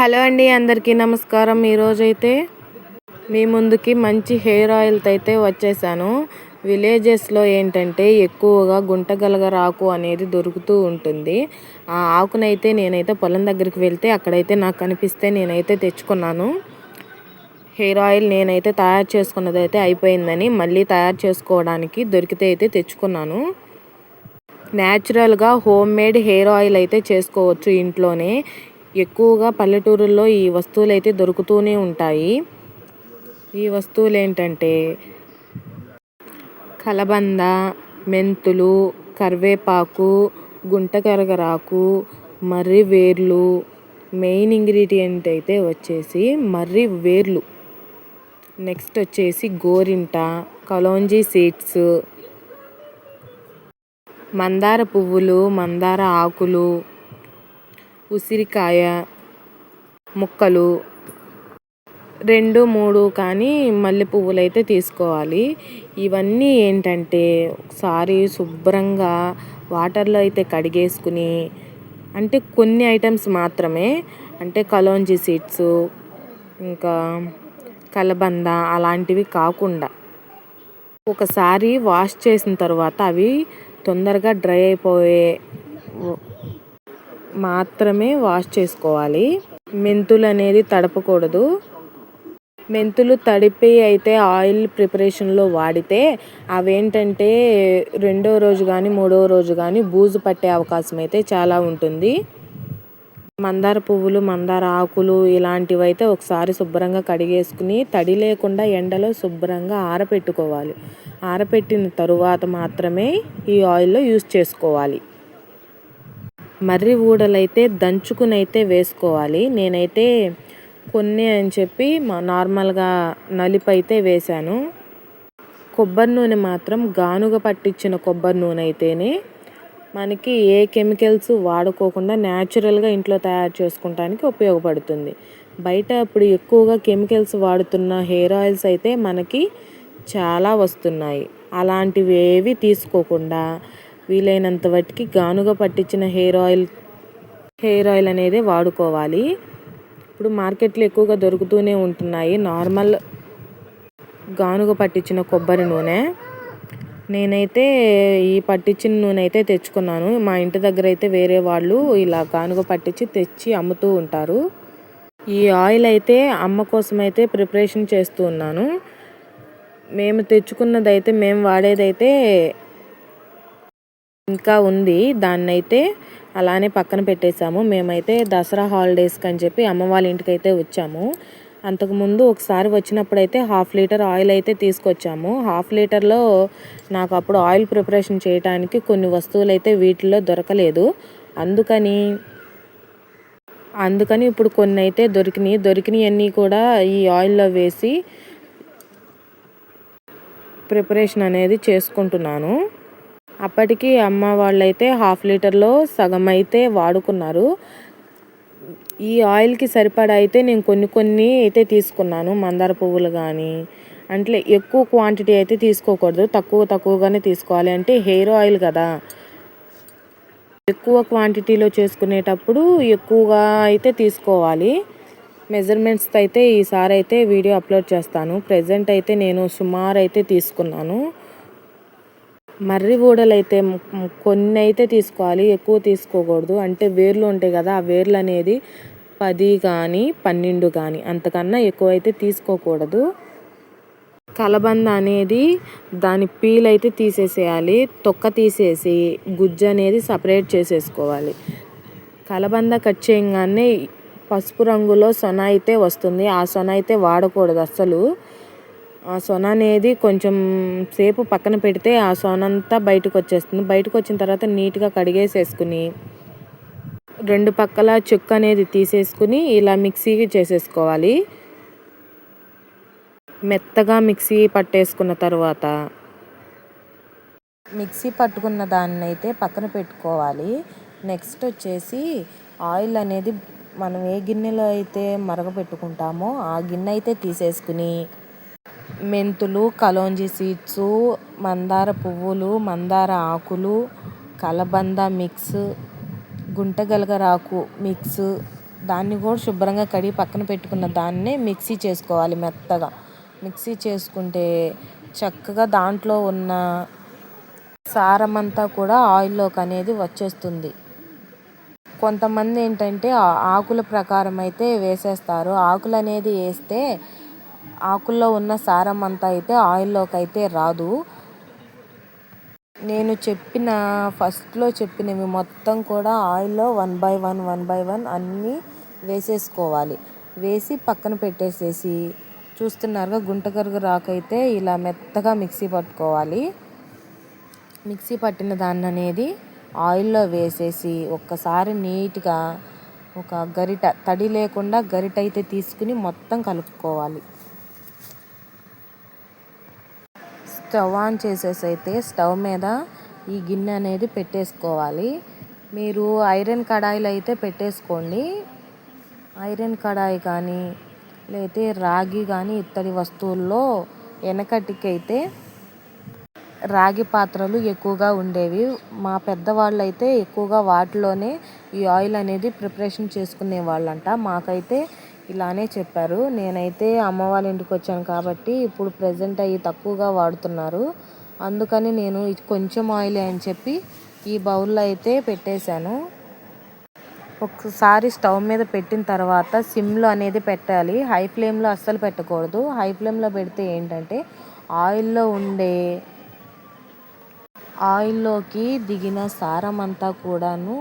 Hello అండి అందరికీ నమస్కారం. ఈరోజైతే మీ ముందుకి మంచి హెయిర్ ఆయిల్తో అయితే వచ్చేసాను. విలేజెస్లో ఏంటంటే ఎక్కువగా గుంటగలగర ఆకు అనేది దొరుకుతూ ఉంటుంది. ఆ ఆకునైతే నేనైతే పొలం దగ్గరికి వెళ్తే అక్కడైతే నాకు కనిపిస్తే నేనైతే తెచ్చుకున్నాను. హెయిర్ ఆయిల్ నేనైతే తయారు చేసుకున్నది అయితే అయిపోయిందని మళ్ళీ తయారు చేసుకోవడానికి దొరికితే అయితే తెచ్చుకున్నాను. న్యాచురల్గా హోమ్ మేడ్ హెయిర్ ఆయిల్ అయితే చేసుకోవచ్చు ఇంట్లోనే. ఎక్కువగా పల్లెటూరుల్లో ఈ వస్తువులు అయితే దొరుకుతూనే ఉంటాయి. ఈ వస్తువులు ఏంటంటే కలబంద మెంతులు కరివేపాకు గుంటకరగరాకు మర్రి వేర్లు మెయిన్ ఇంగ్రీడియంట్ అయితే వచ్చేసి మర్రి వేర్లు. నెక్స్ట్ వచ్చేసి గోరింట కలోంజీ సీడ్స్ మందార పువ్వులు మందార ఆకులు ఉసిరికాయ ముక్కలు రెండు మూడు కానీ మల్లె పువ్వులు అయితే తీసుకోవాలి. ఇవన్నీ ఏంటంటే ఒకసారి శుభ్రంగా వాటర్లో అయితే కడిగేసుకుని అంటే కొన్ని ఐటమ్స్ మాత్రమే అంటే కలోంజీ సీడ్స్ ఇంకా కలబంద అలాంటివి కాకుండా ఒకసారి వాష్ చేసిన తర్వాత అవి తొందరగా డ్రై అయిపోయే మాత్రమే వాష్ చేసుకోవాలి. మెంతులు అనేది తడపకూడదు. మెంతులు తడిపి అయితే ఆయిల్ ప్రిపరేషన్లో వాడితే అవేంటంటే రెండో రోజు కానీ మూడో రోజు కానీ బూజు పట్టే అవకాశం అయితే చాలా ఉంటుంది. మందార పువ్వులు మందార ఆకులు ఇలాంటివి అయితే ఒకసారి శుభ్రంగా కడిగేసుకుని తడి లేకుండా ఎండలో శుభ్రంగా ఆరపెట్టుకోవాలి. ఆరపెట్టిన తరువాత మాత్రమే ఈ ఆయిల్లో యూస్ చేసుకోవాలి. మర్రి ఊడలైతే దంచుకునైతే వేసుకోవాలి. నేనైతే కొన్ని అని చెప్పి మా నార్మల్గా నలిపైతే వేశాను. కొబ్బరి నూనె మాత్రం గానుగ పట్టించిన కొబ్బరి నూనె అయితేనే మనకి ఏ కెమికల్స్ వాడుకోకుండా న్యాచురల్గా ఇంట్లో తయారు చేసుకోవటానికి ఉపయోగపడుతుంది. బయట ఇప్పుడు ఎక్కువగా కెమికల్స్ వాడుతున్న హెయిర్ ఆయిల్స్ అయితే మనకి చాలా వస్తున్నాయి. అలాంటివి ఏవి తీసుకోకుండా వీలైనంత వాటికి గానుగ పట్టించిన హెయిర్ ఆయిల్ హెయిర్ ఆయిల్ అనేది వాడుకోవాలి. ఇప్పుడు మార్కెట్లో ఎక్కువగా దొరుకుతూనే ఉంటున్నాయి. నార్మల్ గానుగ పట్టించిన కొబ్బరి నూనె. నేనైతే ఈ పట్టించిన నూనె అయితే తెచ్చుకున్నాను. మా ఇంటి దగ్గర అయితే వేరే వాళ్ళు ఇలా గానుగ పట్టించి తెచ్చి అమ్ముతూ ఉంటారు. ఈ ఆయిల్ అయితే అమ్మ కోసం అయితే ప్రిపరేషన్ చేస్తూ ఉన్నాను. మేము తెచ్చుకున్నది అయితే మేము వాడేదైతే ఇంకా ఉంది. దాన్నైతే అలానే పక్కన పెట్టేశాము. మేమైతే దసరా హాలిడేస్కి అని చెప్పి అమ్మ వాళ్ళ ఇంటికి అయితే వచ్చాము అంతకుముందు ఒకసారి వచ్చినప్పుడు అయితే హాఫ్ లీటర్ ఆయిల్ అయితే తీసుకొచ్చాము. హాఫ్ లీటర్లో నాకు అప్పుడు ఆయిల్ ప్రిపరేషన్ చేయడానికి కొన్ని వస్తువులు అయితే వీటిలో దొరకలేదు. అందుకని అందుకని ఇప్పుడు కొన్ని అయితే దొరికినాయి. దొరికినవన్నీ కూడా ఈ ఆయిల్లో వేసి ప్రిపరేషన్ అనేది చేసుకుంటున్నాను. అప్పటికి అమ్మ వాళ్ళైతే హాఫ్ లీటర్లో సగం అయితే వాడుకున్నారు. ఈ ఆయిల్కి సరిపడా అయితే నేను కొన్ని కొన్ని అయితే తీసుకున్నాను. మందార పువ్వులు కానీ అంటే ఎక్కువ క్వాంటిటీ అయితే తీసుకోకూడదు. తక్కువ తక్కువగానే తీసుకోవాలి. అంటే హెయిర్ ఆయిల్ కదా. ఎక్కువ క్వాంటిటీలో చేసుకునేటప్పుడు ఎక్కువగా అయితే తీసుకోవాలి. మెజర్మెంట్స్ అయితే ఈసారి అయితే వీడియో అప్లోడ్ చేస్తాను. ప్రజెంట్ అయితే నేను సుమారు అయితే తీసుకున్నాను. మర్రి ఊడలు అయితే కొన్ని అయితే తీసుకోవాలి ఎక్కువ తీసుకోకూడదు. అంటే వేర్లు ఉంటాయి కదా ఆ వేర్లు అనేది పది కానీ పన్నెండు కానీ అంతకన్నా ఎక్కువ అయితే తీసుకోకూడదు. కలబంద అనేది దాని పీల్ అయితే తీసేసేయాలి తొక్క తీసేసి గుజ్జు అనేది సపరేట్ చేసేసుకోవాలి. కలబంద కట్ చేయగానే పసుపు రంగులో సొన అయితే వస్తుంది. ఆ సొన అయితే వాడకూడదు అస్సలు. ఆ సొన అనేది కొంచెం సేపు పక్కన పెడితే ఆ సొన అంతా బయటకు వచ్చేస్తుంది బయటకు వచ్చిన తర్వాత నీట్గా కడిగేసేసుకుని రెండు పక్కల చెక్క అనేది తీసేసుకుని ఇలా మిక్సీకి చేసేసుకోవాలి. మెత్తగా మిక్సీ పట్టేసుకున్న తర్వాత మిక్సీ పట్టుకున్న దాన్ని అయితే పక్కన పెట్టుకోవాలి. నెక్స్ట్ వచ్చేసి ఆయిల్ అనేది మనం ఏ గిన్నెలో అయితే మరగపెట్టుకుంటామో ఆ గిన్నె అయితే తీసేసుకుని మెంతులు కలోంజి సీడ్స్ మందార పువ్వులు మందార ఆకులు కలబంద మిక్స్ గుంటగలగరాకు మిక్స్ దాన్ని కూడా శుభ్రంగా కడిగి పక్కన పెట్టుకున్న దాన్నే మిక్సీ చేసుకోవాలి మెత్తగా. మిక్సీ చేసుకుంటే చక్కగా దాంట్లో ఉన్న సారం అంతా కూడా ఆయిల్లోకి అనేది వచ్చేస్తుంది. కొంతమంది ఏంటంటే ఆకుల ప్రకారం అయితే వేసేస్తారు. ఆకులు అనేది వేస్తే ఆకుల్లో ఉన్న సారం అంతా అయితే ఆయిల్లోకి అయితే రాదు. నేను చెప్పిన ఫస్ట్లో చెప్పినవి మొత్తం కూడా ఆయిల్లో one by one one by one అన్నీ వేసేసుకోవాలి. వేసి పక్కన పెట్టేసేసి చూస్తున్నారుగా గుంటకరుగు రాకైతే ఇలా మెత్తగా మిక్సీ పట్టుకోవాలి. మిక్సీ పట్టిన దాన్ని అనేది ఆయిల్లో వేసేసి ఒక్కసారి నీట్గా ఒక గరిట తడి లేకుండా గరిట అయితే తీసుకుని మొత్తం కలుపుకోవాలి. స్టవ్ ఆన్ చేసేసి అయితే స్టవ్ మీద ఈ గిన్నె అనేది పెట్టేసుకోవాలి. మీరు ఐరన్ కడాయిలు అయితే పెట్టేసుకోండి. ఐరన్ కడాయి కానీ లేతే రాగి కానీ ఇత్తడి వస్తువుల్లో వెనకటికైతే రాగి పాత్రలు ఎక్కువగా ఉండేవి. మా పెద్దవాళ్ళు అయితే ఎక్కువగా వాటిలోనే ఈ ఆయిల్ అనేది ప్రిపరేషన్ చేసుకునే వాళ్ళంట మాకైతే ఇలానే చెప్పారు. నేనైతే అమ్మ వాళ్ళ ఇంటికి వచ్చాను కాబట్టి ఇప్పుడు ప్రజెంట్ అవి తక్కువగా వాడుతున్నారు. అందుకని నేను కొంచెం ఆయిల్ అని చెప్పి ఈ బౌల్లో అయితే పెట్టేశాను. ఒకసారి స్టవ్ మీద పెట్టిన తర్వాత సిమ్లో అనేది పెట్టాలి. హై ఫ్లేమ్లో అస్సలు పెట్టకూడదు. హై ఫ్లేమ్లో పెడితే ఏంటంటే ఆయిల్లో ఉండే ఆయిల్లోకి దిగిన సారం అంతా కూడాను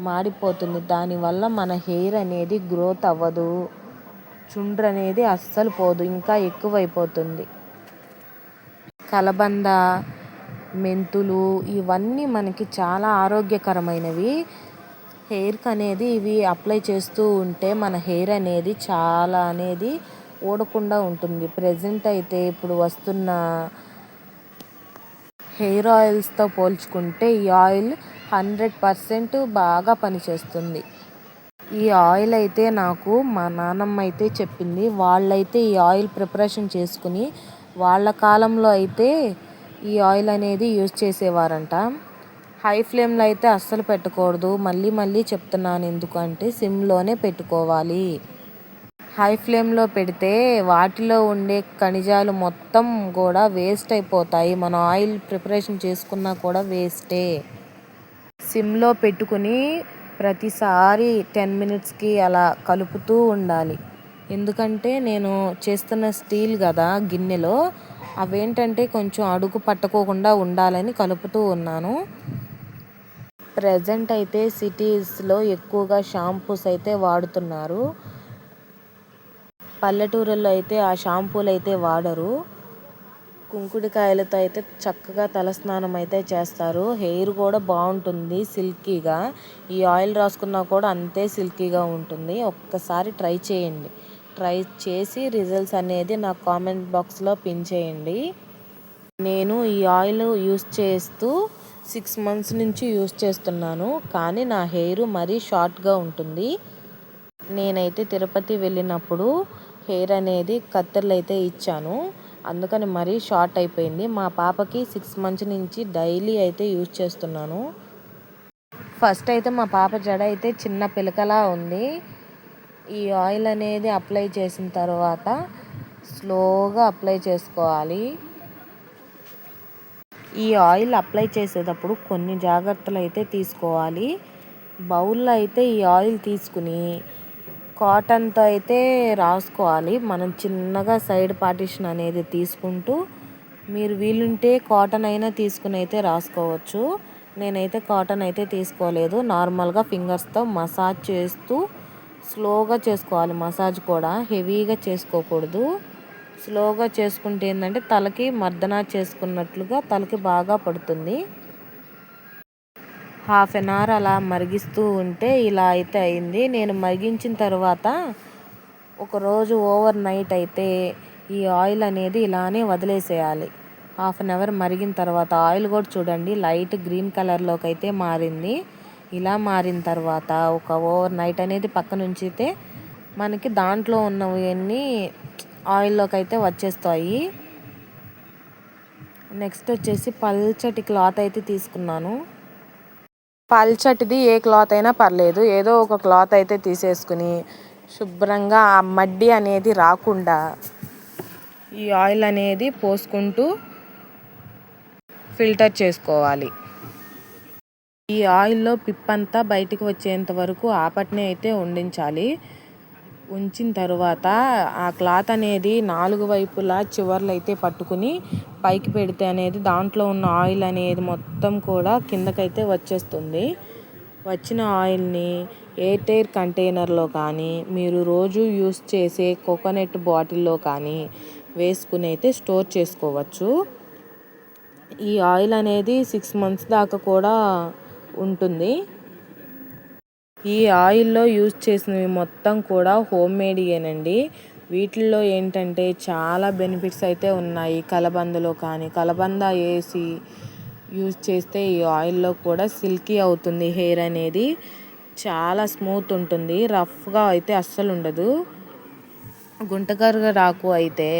మాడిపోతుంది. దానివల్ల మన హెయిర్ అనేది గ్రోత్ అవ్వదు. చుండ్రు అనేది అస్సలు పోదు. ఇంకా ఎక్కువైపోతుంది. కలబంద మెంతులు ఇవన్నీ మనకి చాలా ఆరోగ్యకరమైనవి. హెయిర్కి అనేది ఇవి అప్లై చేస్తూ ఉంటే మన హెయిర్ అనేది చాలా అనేది ఊడకుండా ఉంటుంది. ప్రజెంట్ అయితే ఇప్పుడు వస్తున్న హెయిర్ ఆయిల్స్తో పోల్చుకుంటే ఈ ఆయిల్ హండ్రెడ్ పర్సెంట్ బాగా పనిచేస్తుంది. ఈ ఆయిల్ అయితే నాకు మా నాన్నమ్మ అయితే చెప్పింది. వాళ్ళైతే ఈ ఆయిల్ ప్రిపరేషన్ చేసుకుని వాళ్ళ కాలంలో అయితే ఈ ఆయిల్ అనేది యూజ్ చేసేవారంట. హై ఫ్లేమ్లో అయితే అస్సలు పెట్టకూడదు. మళ్ళీ మళ్ళీ చెప్తున్నాను ఎందుకంటే సిమ్లోనే పెట్టుకోవాలి. హై ఫ్లేమ్లో పెడితే వాటిలో ఉండే ఖనిజాలు మొత్తం కూడా వేస్ట్ అయిపోతాయి. మనం ఆయిల్ ప్రిపరేషన్ చేసుకున్నా కూడా వేస్టే. సిమ్లో పెట్టుకుని ప్రతిసారి టెన్ మినిట్స్కి అలా కలుపుతూ ఉండాలి. ఎందుకంటే నేను చేస్తున్న స్టీల్ కదా గిన్నెలో అవేంటంటే కొంచెం అడుగు పట్టుకోకుండా ఉండాలని కలుపుతూ ఉన్నాను. ప్రజెంట్ అయితే సిటీస్లో ఎక్కువగా షాంపూస్ అయితే వాడుతున్నారు. పల్లెటూరుల్లో అయితే ఆ షాంపూలు అయితే వాడరు. కుంకుడికాయలతో అయితే చక్కగా తలస్నానం అయితే చేస్తారు. హెయిర్ కూడా బాగుంటుంది సిల్కీగా. ఈ ఆయిల్ రాసుకున్నా కూడా అంతే సిల్కీగా ఉంటుంది. ఒక్కసారి ట్రై చేయండి. ట్రై చేసి రిజల్ట్స్ అనేది నా కామెంట్ బాక్స్లో పిన్ చేయండి. నేను ఈ ఆయిల్ యూస్ చేస్తూ సిక్స్ మంత్స్ నుంచి యూస్ చేస్తున్నాను. కానీ నా హెయిర్ మరీ షార్ట్గా ఉంటుంది. నేనైతే తిరుపతి వెళ్ళినప్పుడు హెయిర్ అనేది కత్తెరలు అయితే ఇచ్చాను. అందుకని మరీ షార్ట్ అయిపోయింది. మా పాపకి సిక్స్ మంత్స్ నుంచి డైలీ అయితే యూజ్ చేస్తున్నాను. ఫస్ట్ అయితే మా పాప జడ అయితే చిన్న పిలకలా ఉంది. ఈ ఆయిల్ అనేది అప్లై చేసిన తర్వాత స్లోగా అప్లై చేసుకోవాలి. ఈ ఆయిల్ అప్లై చేసేటప్పుడు కొన్ని జాగ్రత్తలు అయితే తీసుకోవాలి. బౌల్లో అయితే ఈ ఆయిల్ తీసుకుని కాటన్తో అయితే రాసుకోవాలి. మనం చిన్నగా సైడ్ పార్టిషన్ అనేది తీసుకుంటూ మీరు వీలుంటే కాటన్ అయినా తీసుకుని అయితే రాసుకోవచ్చు. నేనైతే కాటన్ అయితే తీసుకోలేదు. నార్మల్గా ఫింగర్స్తో మసాజ్ చేస్తూ స్లోగా చేసుకోవాలి. మసాజ్ కూడా హెవీగా చేసుకోకూడదు. స్లోగా చేసుకుంటే ఏంటంటే తలకి మర్దన చేసుకున్నట్లుగా తలకి బాగా పడుతుంది. హాఫ్ అన్ అవర్ అలా మరిగిస్తూ ఉంటే ఇలా అయితే అయింది. నేను మరిగించిన తర్వాత ఒకరోజు ఓవర్ నైట్ అయితే ఈ ఆయిల్ అనేది ఇలానే వదిలేసేయాలి. హాఫ్ అన్ అవర్ మరిగిన తర్వాత ఆయిల్ కూడా చూడండి లైట్ గ్రీన్ కలర్లోకి అయితే మారింది. ఇలా మారిన తర్వాత ఒక ఓవర్ నైట్ అనేది పక్కన ఉంచితే మనకి దాంట్లో ఉన్నవన్నీ ఆయిల్లోకి అయితే వచ్చేస్తాయి. నెక్స్ట్ వచ్చేసి పల్చటి క్లాత్ అయితే తీసుకున్నాను. పల్చటిది ఏ క్లాత్ అయినా పర్లేదు. ఏదో ఒక క్లాత్ అయితే తీసేసుకుని శుభ్రంగా ఆ మడ్డి అనేది రాకుండా ఈ ఆయిల్ అనేది పోసుకుంటూ ఫిల్టర్ చేసుకోవాలి. ఈ ఆయిల్లో పిప్పంతా బయటికి వచ్చేంత వరకు ఆపట్నే అయితే ఉండించాలి. ఉంచిన తర్వాత ఆ క్లాత్ అనేది నాలుగు వైపులా చివర్లు అయితే పట్టుకుని పైకి పెడితే అనేది దాంట్లో ఉన్న ఆయిల్ అనేది మొత్తం కూడా కిందకైతే వచ్చేస్తుంది. వచ్చిన ఆయిల్ని ఎయిర్ కంటైనర్లో కానీ మీరు రోజు యూస్ చేసే కోకోనట్ బాటిల్లో కానీ వేసుకుని అయితే స్టోర్ చేసుకోవచ్చు. ఈ ఆయిల్ అనేది సిక్స్ మంత్స్ దాకా కూడా ఉంటుంది. ఈ ఆయిల్లో యూజ్ చేసినవి మొత్తం కూడా హోమ్ మేడ్యేనండి వీటిల్లో ఏంటంటే చాలా బెనిఫిట్స్ అయితే ఉన్నాయి. కలబందలో కానీ కలబంద వేసి యూజ్ చేస్తే ఈ ఆయిల్లో కూడా సిల్కీ అవుతుంది హెయిర్ అనేది. చాలా స్మూత్ ఉంటుంది. రఫ్గా అయితే అస్సలు ఉండదు. గుంటకరగ రాకు అయితే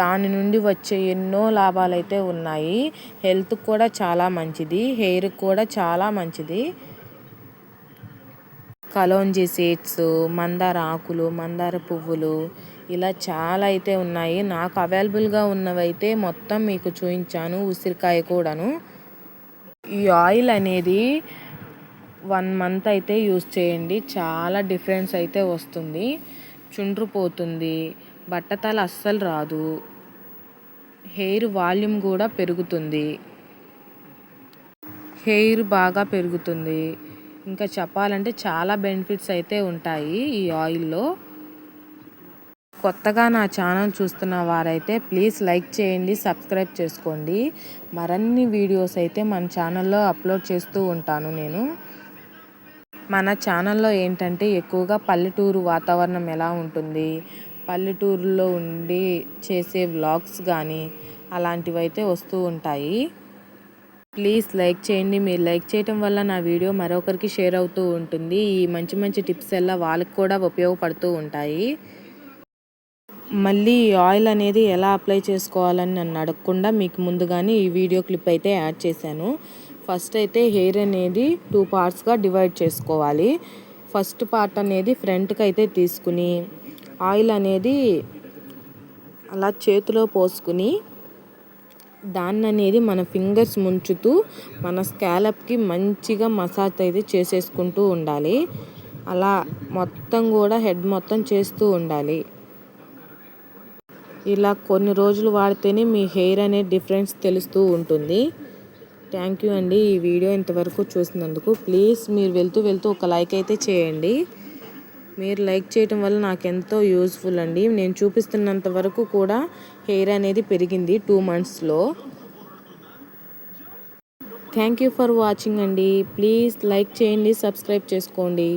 దాని నుండి వచ్చే ఎన్నో లాభాలు అయితే ఉన్నాయి. హెల్త్ కూడా చాలా మంచిది. హెయిర్కి కూడా చాలా మంచిది. కలోంజీ సీడ్స్ మందార ఆకులు మందార పువ్వులు ఇలా చాలా అయితే ఉన్నాయి. నాకు అవైలబుల్గా ఉన్నవైతే మొత్తం మీకు చూపించాను ఉసిరికాయ కూడాను. ఈ ఆయిల్ అనేది వన్ మంత్ అయితే యూస్ చేయండి. చాలా డిఫరెన్స్ అయితే వస్తుంది. చుండ్రు పోతుంది బట్టతల అస్సలు రాదు హెయిర్ వాల్యూమ్ కూడా పెరుగుతుంది. హెయిర్ బాగా పెరుగుతుంది. ఇంకా చెప్పాలంటే చాలా బెనిఫిట్స్ అయితే ఉంటాయి ఈ ఆయిల్లో. కొత్తగా నా ఛానల్ చూస్తున్న వారైతే ప్లీజ్ లైక్ చేయండి సబ్స్క్రైబ్ చేసుకోండి. మరిన్ని వీడియోస్ అయితే మన ఛానల్లో అప్లోడ్ చేస్తూ ఉంటాను నేను. మన ఛానల్లో ఏంటంటే ఎక్కువగా పల్లెటూరు వాతావరణం ఎలా ఉంటుంది పల్లెటూరులో ఉండి చేసే వ్లాగ్స్ కానీ అలాంటివి అయితే వస్తూ ఉంటాయి. ప్లీజ్ లైక్ చేయండి. మీరు లైక్ చేయటం వల్ల నా వీడియో మరొకరికి షేర్ అవుతూ ఉంటుంది. ఈ మంచి మంచి టిప్స్ ఎలా వాళ్ళకి కూడా ఉపయోగపడుతూ ఉంటాయి. మళ్ళీ ఈ ఆయిల్ అనేది ఎలా అప్లై చేసుకోవాలని నన్ను అడగకుండా మీకు ముందుగానే ఈ వీడియో క్లిప్ అయితే యాడ్ చేశాను. ఫస్ట్ అయితే హెయిర్ అనేది టూ పార్ట్స్గా డివైడ్ చేసుకోవాలి. ఫస్ట్ పార్ట్ అనేది ఫ్రంట్కి అయితే తీసుకుని ఆయిల్ అనేది అలా చేతిలో పోసుకుని దాన్ని అనేది మన ఫింగర్స్ ముంచుతూ మన స్కాలప్కి మంచిగా మసాజ్ అయితే చేసేసుకుంటూ ఉండాలి. అలా మొత్తం కూడా హెడ్ మొత్తం చేస్తూ ఉండాలి. ఇలా కొన్ని రోజులు వాడితేనే మీ హెయిర్ అనే డిఫరెన్స్ తెలుస్తూ ఉంటుంది. థ్యాంక్ యూ అండి ఈ వీడియో ఇంతవరకు చూసినందుకు. ప్లీజ్ మీరు వెళ్తూ వెళ్తూ ఒక లైక్ అయితే చేయండి. మీరు లైక్ చేయటం వల్ల నాకు ఎంతో యూస్ఫుల్ అండి. నేను చూపిస్తున్నంత వరకు కూడా హెయిర్ అనేది పెరిగింది టూ మంత్స్లో. థ్యాంక్ యూ ఫర్ వాచింగ్ అండి. ప్లీజ్ లైక్ చేయండి సబ్స్క్రైబ్ చేసుకోండి.